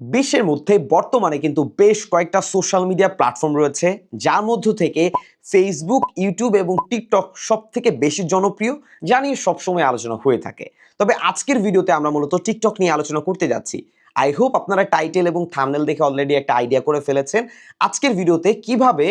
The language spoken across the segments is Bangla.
বিশ্বের মধ্যে বর্তমানে কিন্তু বেশ কয়েকটা সোশ্যাল মিডিয়া প্ল্যাটফর্ম রয়েছে, যার মধ্য থেকে ফেসবুক ইউটিউব এবং টিকটক সব থেকে বেশি জনপ্রিয়, যা নিয়ে সবসময় আলোচনা হয়ে থাকে। তবে আজকের ভিডিওতে আমরা মূলত টিকটক নিয়ে আলোচনা করতে যাচ্ছি। আই হোপ আপনারা টাইটেল এবং থামনেল দেখে অলরেডি একটা আইডিয়া করে ফেলেছেন। আজকের ভিডিওতে কীভাবে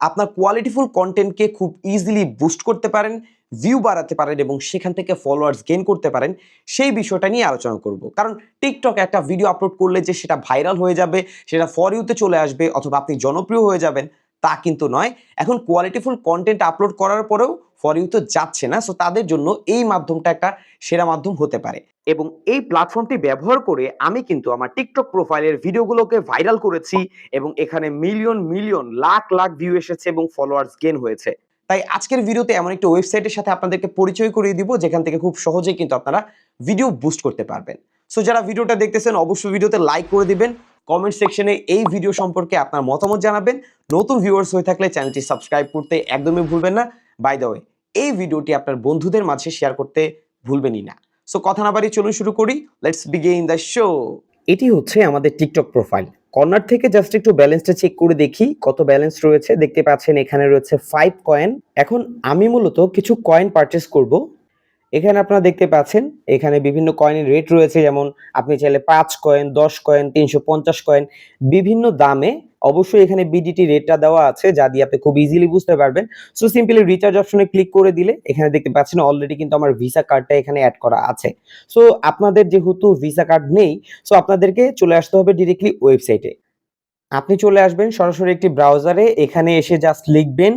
আপনার কোয়ালিটিফুল কন্টেন্টকে খুব ইজিলি বুস্ট করতে পারেন ভিউ বাড়াতে পারেন এবং সেখান থেকে ফলোয়ার্স গেন করতে পারেন, সেই বিষয়টা নিয়ে আলোচনা করব। কারণ টিকটক একটা ভিডিও আপলোড করলে যে সেটা ভাইরাল হয়ে যাবে, সেটা ফর ইউতে চলে আসবে অথবা আপনি জনপ্রিয় হয়ে যাবেন, তা কিন্তু নয়। এখন কোয়ালিটিফুল কন্টেন্ট আপলোড করার পরেও ফর ইউ তো যাচ্ছে না সো তাদের জন্য এই মাধ্যমটা একটা সেরা মাধ্যম হতে পারে। এবং এই প্ল্যাটফর্মটি ব্যবহার করে আমি কিন্তু আমার টিকটক প্রোফাইলের ভিডিওগুলোকে ভাইরাল করেছি এবং এখানে million million lakh lakh view এসেছে এবং ফলোয়ার্স গেন হয়েছে। তাই আজকের ভিডিওতে এমন একটা ওয়েবসাইটের সাথে আপনাদেরকে পরিচয় করিয়ে দিব, যেখান থেকে খুব সহজেই কিন্তু আপনারা ভিডিও বুস্ট করতে পারবেন। সো যারা ভিডিওটা দেখতেছেন, অবশ্যই ভিডিওতে লাইক করে দিবেন। কমেন্ট সেকশনে এই ভিডিও সম্পর্কে আপনার মতামত জানাবেন। নতুন ভিউয়ার্স হয়ে থাকলে চ্যানেলটি সাবস্ক্রাইব করতে একদমই ভুলবেন না। বাই দ্য ওয়ে এই ভিডিওটি আপনার বন্ধুদের মাঝে শেয়ার করতে ভুলবেনই না। সো কথা না বাড়িয়ে চলুন শুরু করি। লেটস বিগিন দ্য শো এটি হচ্ছে আমাদের টিকটক প্রোফাইল কর্নার থেকে জাস্ট একটু ব্যালেন্সটা চেক করে দেখি কত ব্যালেন্স রয়েছে। দেখতে পাচ্ছেন এখানে রয়েছে ফাইভ কয়েন এখন আমি মূলত কিছু কয়েন পারচেস করব। এখানে আপনারা দেখতে পাচ্ছেন, এখানে বিভিন্ন কয়েনের রেট রয়েছে, যেমন আপনি চাইলে পাঁচ কয়েন দশ কয়েন তিনশো পঞ্চাশ কয়েন বিভিন্ন দামে অবশ্যই এখানে বিডিটি রেটটা দেওয়া আছে, যা দিয়ে আপনি খুব ইজিলি বুঝতে পারবেন। সো সিম্পলি রিচার্জ অপশনে ক্লিক করে দিলে এখানে দেখতে পাচ্ছেন অলরেডি কিন্তু আমার ভিসা কার্ডটা এখানে অ্যাড করা আছে। সো আপনাদের যেহেতু ভিসা কার্ড নেই সো আপনাদেরকে চলে আসতে হবে ডিরেক্টলি ওয়েবসাইটে আপনি চলে আসবেন সরাসরি একটি ব্রাউজারে এখানে এসে জাস্ট লিখবেন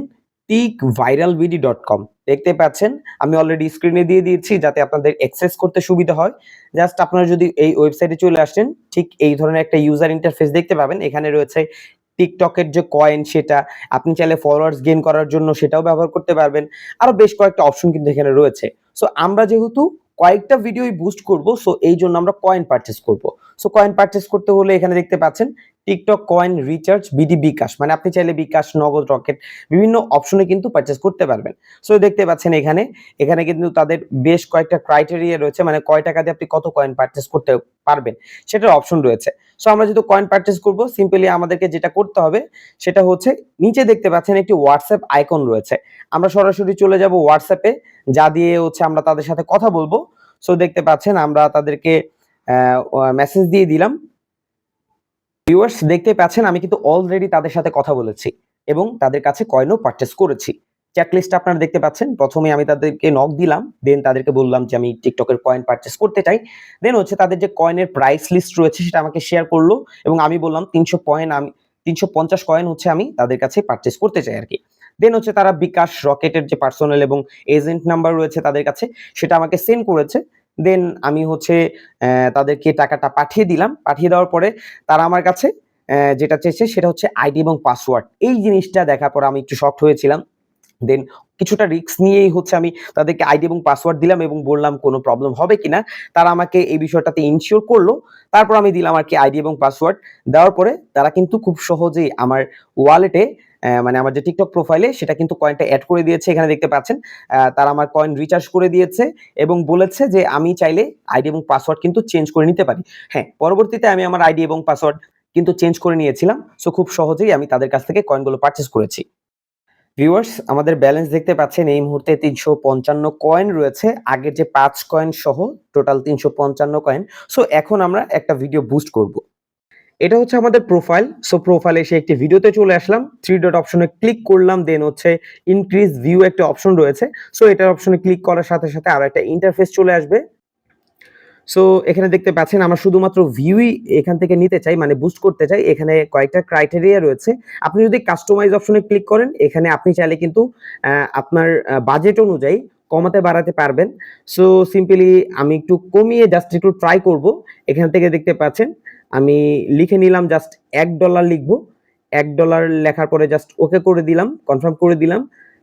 tik viral BD dot com দেখতে পাচ্ছেন। আমি অলরেডি স্ক্রিনে দিয়ে দিয়েছি যাতে আপনাদের অ্যাক্সেস করতে সুবিধা হয়। জাস্ট আপনারা যদি এই ওয়েবসাইটে চলে আসেন, ঠিক এই ধরনের একটা ইউজার ইন্টারফেস দেখতে পাবেন। এখানে রয়েছে টিকটকের যে কয়েন সেটা, আপনি চাইলে ফলোয়ার্স গেইন করার জন্য সেটাও ব্যবহার করতে পারবেন। আরও বেশ কয়েকটা অপশন কিন্তু এখানে রয়েছে। সো আমরা যেহেতু কয়েকটা ভিডিওই বুস্ট করব সো এই জন্য আমরা কয়েন পারচেস করব। সো কয়েন পারচেস করতে হলে এখানে দেখতে পাচ্ছেন TikTok coin recharge, BD bKash মানে আপনি চাইলে বিকাশ, নগদ, রকেট, বিভিন্ন অপশনে কিন্তু পারচেস করতে পারবেন। সো দেখতে পাচ্ছেন এখানে এখানে কিন্তু তাদের বেশ কয়েকটা ক্রাইটেরিয়া রয়েছে মানে কয় টাকা দিয়ে আপনি কত কয়েন পারচেস করতে পারবেন, সেটার অপশন রয়েছে। সো আমরা যেহেতু কয়েন পারচেস করব সিম্পলি আমাদেরকে যেটা করতে হবে, সেটা হচ্ছে নিচে দেখতে পাচ্ছেন একটি হোয়াটসঅ্যাপ আইকন রয়েছে। আমরা সরাসরি চলে যাব হোয়াটসঅ্যাপে যা দিয়ে হচ্ছে আমরা তাদের সাথে কথা বলব। সো দেখতে পাচ্ছেন আমরা তাদেরকে মেসেজ দিয়ে দিলাম। ভিউয়ার্স দেখতে পাচ্ছেন, আমি কিন্তু অলরেডি তাদের সাথে কথা বলেছি এবং তাদের কাছে কয়েনও পারচেস করেছি। চেকলিস্ট আপনারা দেখতে পাচ্ছেন, প্রথমে আমি তাদেরকে নক দিলাম দেন তাদেরকে বললাম যে আমি টিকটকের কয়েন পারচেস করতে চাই। দেন হচ্ছে তাদের যে কয়েনের প্রাইস লিস্ট রয়েছে, সেটা আমাকে শেয়ার করল এবং আমি বললাম তিনশো কয়েন আমি, তিনশো পঞ্চাশ কয়েন হচ্ছে আমি তাদের কাছে পারচেস করতে চাই আর কি দেন হচ্ছে তারা বিকাশ রকেটের যে পার্সোনাল এবং এজেন্ট নাম্বার রয়েছে তাদের কাছে, সেটা আমাকে সেন্ড করেছে। দেন আমি হচ্ছে তাদেরকে টাকাটা পাঠিয়ে দিলাম। পাঠিয়ে দেওয়ার পরে তারা আমার কাছে যেটা চেয়েছে সেটা হচ্ছে আইডি এবং পাসওয়ার্ড। এই জিনিসটা দেখার পর আমি একটু শক্ট হয়েছিলাম। দেন কিছুটা রিস্ক নিয়েই হচ্ছে আমি তাদেরকে আইডি এবং পাসওয়ার্ড দিলাম এবং বললাম কোনো প্রবলেম হবে কিনা। তারা আমাকে এই বিষয়টাতে ইনশিওর করল। তারপর আমি দিলাম আর কি আইডি এবং পাসওয়ার্ড। দেওয়ার পরে তারা কিন্তু খুব সহজেই আমার ওয়ালেটে মানে আমার যে টিকটক প্রোফাইলে সেটা কিন্তু কয়েনটা অ্যাড করে দিয়েছে, এখানে দেখতে পাচ্ছেন। তারা আমার কয়েন রিচার্জ করে দিয়েছে এবং বলেছে যে আমি চাইলে আইডি এবং পাসওয়ার্ড কিন্তু চেঞ্জ করে নিতে পারি। হ্যাঁ পরবর্তীতে আমি আমার আইডি এবং পাসওয়ার্ড কিন্তু চেঞ্জ করে নিয়েছিলাম। সো খুব সহজেই আমি তাদের কাছ থেকে কয়েনগুলো পারচেস করেছি। ভিউয়ার্স আমাদের ব্যালেন্স দেখতে পাচ্ছেন, এই মুহূর্তে তিনশো পঞ্চান্ন কয়েন রয়েছে। আগের যে পাঁচ কয়েন সহ টোটাল তিনশো পঞ্চান্ন কয়েন সো এখন আমরা একটা ভিডিও বুস্ট করব। এটা হচ্ছে আমাদের প্রোফাইল সো প্রোফাইলে এসে একটি ভিডিওতে চলে আসলাম। থ্রি ডট অপশনে ক্লিক করলাম দেন হচ্ছে ইনক্রিজ ভিউ একটা অপশন রয়েছে। সো এটার অপশনে ক্লিক করার সাথে সাথে আরও একটা ইন্টারফেস চলে আসবে। সো এখানে দেখতে পাচ্ছেন আমরা শুধুমাত্র ভিউই এখান থেকে নিতে চাই মানে বুস্ট করতে চাই। এখানে কয়েকটা ক্রাইটেরিয়া রয়েছে। আপনি যদি কাস্টমাইজ অপশনে ক্লিক করেন, এখানে আপনি চাইলে কিন্তু আপনার বাজেট অনুযায়ী কমাতে বাড়াতে পারবেন। সো সিম্পলি আমি একটু কমিয়ে জাস্ট একটু ট্রাই করব। এখান থেকে দেখতে পাচ্ছেন আমি লিখে নিলাম জাস্ট এক ডলার লিখব। এক ডলার লেখার পরে জাস্ট ওকে করে দিলাম কনফার্ম করে দিলাম।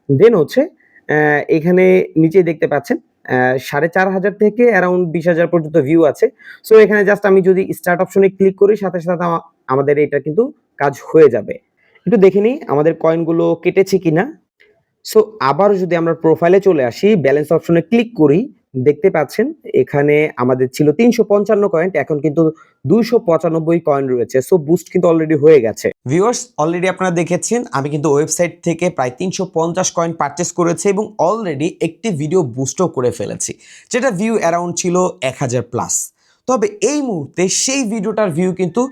দেন হচ্ছে এখানে নিচে দেখতে পাচ্ছেন সাড়ে চার হাজার থেকে অ্যারাউন্ড বিশ হাজার পর্যন্ত ভিউ আছে। সো এখানে জাস্ট আমি যদি স্টার্ট অপশনে ক্লিক করি, সাথে সাথে আমাদের এটা কিন্তু কাজ হয়ে যাবে। একটু দেখে নিই, আমাদের কয়েনগুলো কেটেছে কিনা। সো আবার যদি আমরা প্রোফাইলে চলে আসি ব্যালেন্স অপশনে ক্লিক করি দেখতে পাচ্ছেন, এখানে আমাদের ছিল তিনশো পঞ্চান্ন কয়েন এখন কিন্তু দুইশো পঁচানব্বই কয়েন রয়েছে। সো বুস্ট কিন্তু অলরেডি হয়ে গেছে। ভিউয়ার্স অলরেডি আপনারা দেখেছেন, আমি কিন্তু ওয়েবসাইট থেকে প্রায় তিনশো পঞ্চাশ কয়েন পারচেস করেছি এবং অলরেডি একটি ভিডিও বুস্টও করে ফেলেছি, যেটা ভিউ অ্যারাউন্ড ছিল এক হাজার প্লাস তবে এই মুহূর্তে সেই ভিডিওটার ভিউ কিন্তু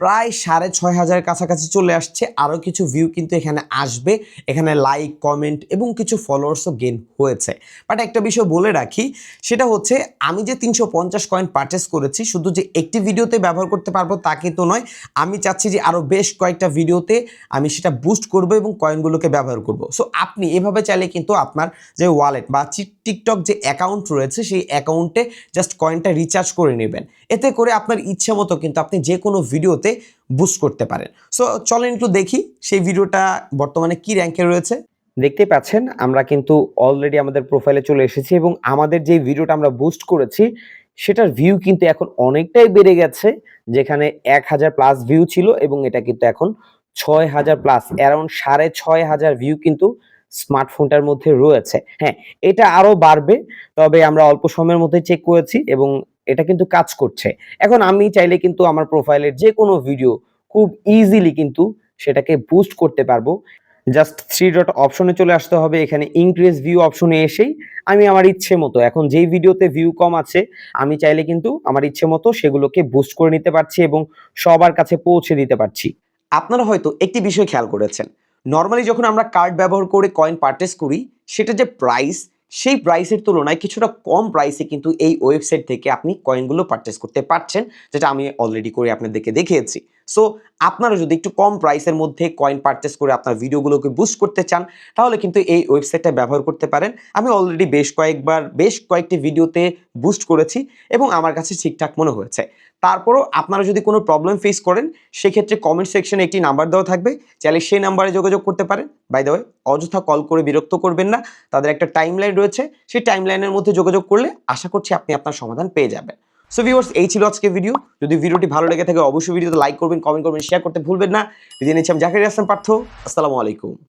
প্রায় সাড়ে ছয় হাজার কাছাকাছি চলে আসছে। আরও কিছু ভিউ কিন্তু এখানে আসবে। এখানে লাইক কমেন্ট এবং কিছু ফলোয়ার্সও গেন হয়েছে। বাট একটা বিষয় বলে রাখি, সেটা হচ্ছে আমি যে তিনশো পঞ্চাশ কয়েন পারচেস করেছি, শুধু যে একটি ভিডিওতে ব্যবহার করতে পারব তা কিন্তু নয়, আমি চাচ্ছি যে আরও বেশ কয়েকটা ভিডিওতে আমি সেটা বুস্ট করব এবং কয়েনগুলোকে ব্যবহার করব। সো আপনি এভাবে চাইলে কিন্তু আপনার যে ওয়ালেট বা টিকটক যে অ্যাকাউন্ট রয়েছে, সেই অ্যাকাউন্টে জাস্ট কয়েনটা রিচার্জ করে নেবেন। এতে করে আপনার ইচ্ছে মতো কিন্তু আপনি যে কোনো ভিডিওতে বুস্ট করতে পারেন। সো চলেন একটু দেখি সেই ভিডিওটা বর্তমানে কি র্যাঙ্কে রয়েছে। দেখতে পাচ্ছেন, আমরা কিন্তু অলরেডি আমাদের প্রোফাইলে চলে এসেছি এবং আমাদের যে ভিডিওটা আমরা বুস্ট করেছি, সেটার ভিউ কিন্তু এখন অনেকটাই বেড়ে গেছে, যেখানে এক হাজার প্লাস ভিউ ছিল এবং এটা কিন্তু এখন ছয় হাজার প্লাস অ্যারাউন্ড সাড়ে ছয় হাজার ভিউ কিন্তু স্মার্টফোনটার মধ্যে রয়েছে। হ্যাঁ এটা আরও বাড়বে, তবে আমরা অল্প সময়ের মধ্যে চেক করেছি এবং এটা কিন্তু কাজ করছে। এখন আমি চাইলে কিন্তু আমার প্রোফাইলের যে কোনো ভিডিও খুব ইজিলি কিন্তু সেটাকে বুস্ট করতে পারব। জাস্ট থ্রি ডট অপশনে চলে আসতে হবে, এখানে ইনক্রিজ ভিউ অপশনে এসেই আমি আমার ইচ্ছে মতো, এখন যেই ভিডিওতে ভিউ কম আছে, আমি চাইলে কিন্তু আমার ইচ্ছে মতো সেগুলোকে বুস্ট করে নিতে পারছি এবং সবার কাছে পৌঁছে দিতে পারছি। আপনারা হয়তো একটি বিষয় খেয়াল করেছেন নর্মালি যখন আমরা কার্ড ব্যবহার করে কয়েন পারচেস করি, সেটা যে প্রাইস সেই প্রাইসের তুলনায় কিছুটা কম প্রাইসে কিন্তু এই ওয়েবসাইট থেকে আপনি কয়েনগুলো পারচেস করতে পারছেন, যেটা আমি অলরেডি করে আপনাদেরকে দেখিয়েছি। সো আপনারা যদি একটু কম প্রাইসের মধ্যে কয়েন পারচেস করে আপনার ভিডিওগুলোকে বুস্ট করতে চান, তাহলে কিন্তু এই ওয়েবসাইটটা ব্যবহার করতে পারেন। আমি অলরেডি বেশ কয়েকবার, বেশ কয়েকটি ভিডিওতে বুস্ট করেছি এবং আমার কাছে ঠিকঠাক মনে হয়েছে। তারপরও আপনারা যদি কোনো প্রবলেম ফেস করেন, সেক্ষেত্রে কমেন্ট সেকশনে একটি নাম্বার দেওয়া থাকবে। চাইলে সেই নাম্বারে যোগাযোগ করতে পারেন। বাই দ্য ওয়ে অযথা কল করে বিরক্ত করবেন না। তাদের একটা টাইমলাইন রয়েছে। সেই টাইমলাইনের মধ্যে যোগাযোগ করলে আশা করছি আপনি আপনার সমাধান পেয়ে যাবেন। সো ভিউয়ার্স এই ছিল আজকে ভিডিও যদি ভিডিওটি ভালো লেগে থাকে, অবশ্যই ভিডিওতে লাইক করবেন কমেন্ট করবেন শেয়ার করতে ভুলবেন না। জেনেছি আমি জাকির হাসান পার্থ। আসসালামু আলাইকুম।